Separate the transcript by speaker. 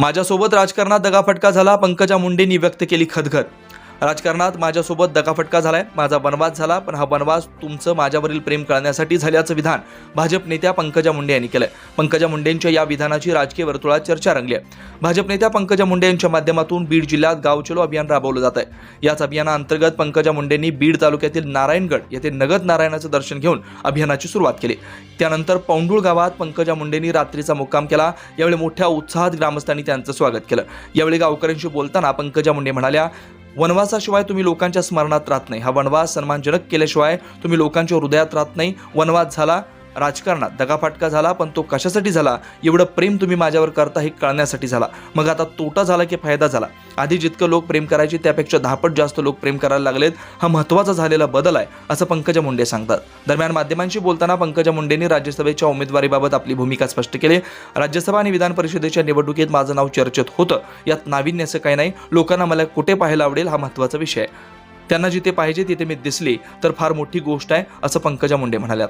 Speaker 1: माझ्यासोबत राजकारणात दगाफटका झाला पंकजा मुंडेंनी व्यक्त केली खदखद. राजकारणात माझ्यासोबत दगाफटका झालाय. माझा वनवास झाला पण हा वनवास तुमचं माझ्यावरील प्रेम कळण्यासाठी झाल्याचं विधान भाजप नेत्या पंकजा मुंडे यांनी केलंय. पंकजा मुंडेंच्या या विधानाची राजकीय वर्तुळात चर्चा रंगली आहे. भाजप नेत्या पंकजा मुंडे यांच्या माध्यमातून बीड जिल्ह्यात गाव चलो अभियान राबवलं जात आहे याच अभियानाअंतर्गत पंकजा मुंडेंनी बीड तालुक्यातील नारायणगड येथे नगद नारायणाचं दर्शन घेऊन अभियानाची सुरुवात केली. त्यानंतर पौंडूळ गावात पंकजा मुंडेंनी रात्रीचा मुक्काम केला. यावेळी मोठ्या उत्साहात ग्रामस्थांनी त्यांचं स्वागत केलं. यावेळी गावकऱ्यांशी बोलताना पंकजा मुंडे म्हणाल्या वनवासाशिवाय तुम्ही लोकांच्या स्मरणात राहत नाही. हा वनवास सन्मानजनक केल्याशिवाय तुम्ही लोकांच्या हृदयात राहत नाही. वनवास झाला राजकारणात दगाफटका झाला पण तो कशासाठी झाला? एवढं प्रेम तुम्ही माझ्यावर करता हे कळण्यासाठी झाला. मग आता तोटा झाला की फायदा झाला? आधी जितकं लोक प्रेम करायचे त्यापेक्षा दहापट जास्त लोक प्रेम करायला लागलेत. हा महत्त्वाचा झालेला बदल आहे असं पंकजा मुंडे सांगतात. दरम्यान माध्यमांशी बोलताना पंकजा मुंडेंनी राज्यसभेच्या उमेदवारीबाबत आपली भूमिका स्पष्ट केली. राज्यसभा आणि विधान परिषदेच्या निवडणुकीत माझं नाव चर्चेत होतं. यात नाविन्य असं काही नाही. लोकांना मला कुठे पाहायला आवडेल हा महत्त्वाचा विषय आहे. त्यांना जिथे पाहिजे तिथे मी दिसली तर फार मोठी गोष्ट आहे असं पंकजा मुंडे म्हणाल्यात.